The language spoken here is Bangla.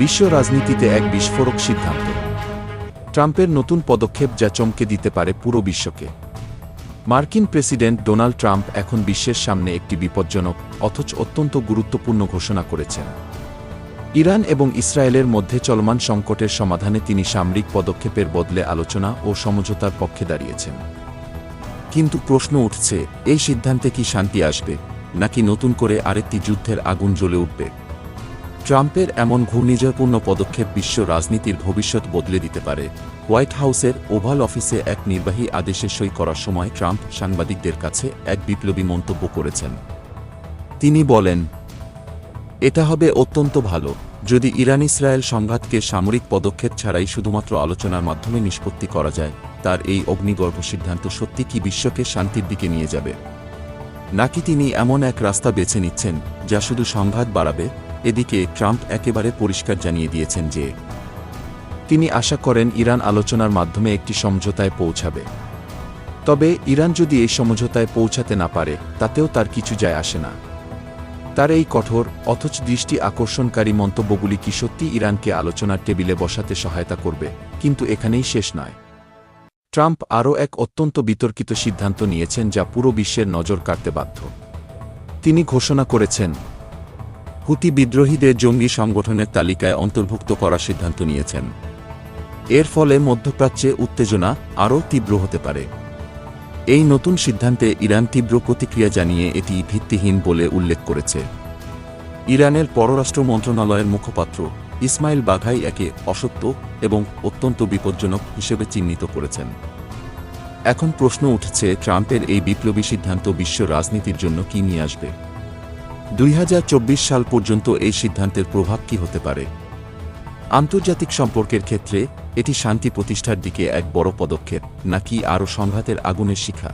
বিশ্ব রাজনীতিতে এক বিস্ফোরক সিদ্ধান্ত। ট্রাম্পের নতুন পদক্ষেপ যা চমকে দিতে পারে পুরো বিশ্বকে। মার্কিন প্রেসিডেন্ট ডোনাল্ড ট্রাম্প এখন বিশ্বের সামনে একটি বিপজ্জনক, অথচ অত্যন্ত গুরুত্বপূর্ণ ঘোষণা করেছেন। ইরান এবং ইসরায়েলের মধ্যে চলমান সংকটের সমাধানে তিনি সামরিক পদক্ষেপের বদলে আলোচনা ও সমঝোতার পক্ষে দাঁড়িয়েছেন। কিন্তু প্রশ্ন উঠছে, এই সিদ্ধান্তে কি শান্তি আসবে, নাকি নতুন করে আরেকটি যুদ্ধের আগুন জ্বলে উঠবে? ট্রাম্পের এমন ঘূর্ণিঝড়পূর্ণ পদক্ষেপ বিশ্ব রাজনীতির ভবিষ্যৎ বদলে দিতে পারে। হোয়াইট হাউসের ওভাল অফিসে এক নির্বাহী আদেশে সই করার সময় ট্রাম্প সাংবাদিকদের কাছে এক বিপ্লবী মন্তব্য করেছেন। তিনি বলেন, এটা হবে অত্যন্ত ভালো। যদি ইরান ইসরায়েল সংঘাতকে সামরিক পদক্ষেপ ছাড়াই শুধুমাত্র আলোচনার মাধ্যমে নিষ্পত্তি করা যায়, তার এই অগ্নিগর্ভ সিদ্ধান্ত সত্যি কি বিশ্বকে শান্তির দিকে নিয়ে যাবে? নাকি তিনি এমন এক রাস্তা বেছে নিচ্ছেন, যা শুধু সংঘাত বাড়াবে এদিকে ট্রাম্প একেবারে পরিষ্কার জানিয়ে দিয়েছেন যে তিনি আশা করেন ইরান আলোচনার মাধ্যমে একটি সমঝোতায় পৌঁছাবে। তবে ইরান যদি এই সমঝোতায় পৌঁছাতে না পারে, তাতেও তার কিছু যায় আসে না। তার এই কঠোর, অথচ দৃষ্টি আকর্ষণকারী মন্তব্যগুলি কি সত্যি ইরানকে আলোচনার টেবিলে বসাতে সহায়তা করবে, কিন্তু এখানেই শেষ নয়। ট্রাম্প আরও এক অত্যন্ত বিতর্কিত সিদ্ধান্ত নিয়েছেন যা পুরো বিশ্বের নজর কাড়তে বাধ্য। তিনি ঘোষণা করেছেন হুতি বিদ্রোহীদের জঙ্গি সংগঠনের তালিকায় অন্তর্ভুক্ত করার সিদ্ধান্ত নিয়েছেন। এর ফলে মধ্যপ্রাচ্যে উত্তেজনা আরও তীব্র হতে পারে। এই নতুন সিদ্ধান্তে ইরান তীব্র প্রতিক্রিয়া জানিয়ে এটি ভিত্তিহীন বলে উল্লেখ করেছে। ইরানের পররাষ্ট্র মন্ত্রণালয়ের মুখপাত্র ইসমাইল বাঘাই একে অসত্য এবং অত্যন্ত বিপজ্জনক হিসেবে চিহ্নিত করেছেন। এখন প্রশ্ন উঠছে, ট্রাম্পের এই বিপ্লবী সিদ্ধান্ত বিশ্ব রাজনীতির জন্য কি নিয়ে আসবে? দুই হাজার চব্বিশ সাল পর্যন্ত এই সিদ্ধান্তের প্রভাব কি হতে পারে? আন্তর্জাতিক সম্পর্কের ক্ষেত্রে এটি শান্তি প্রতিষ্ঠার দিকে এক বড় পদক্ষেপ, নাকি আরও সংঘাতের আগুনের শিখা?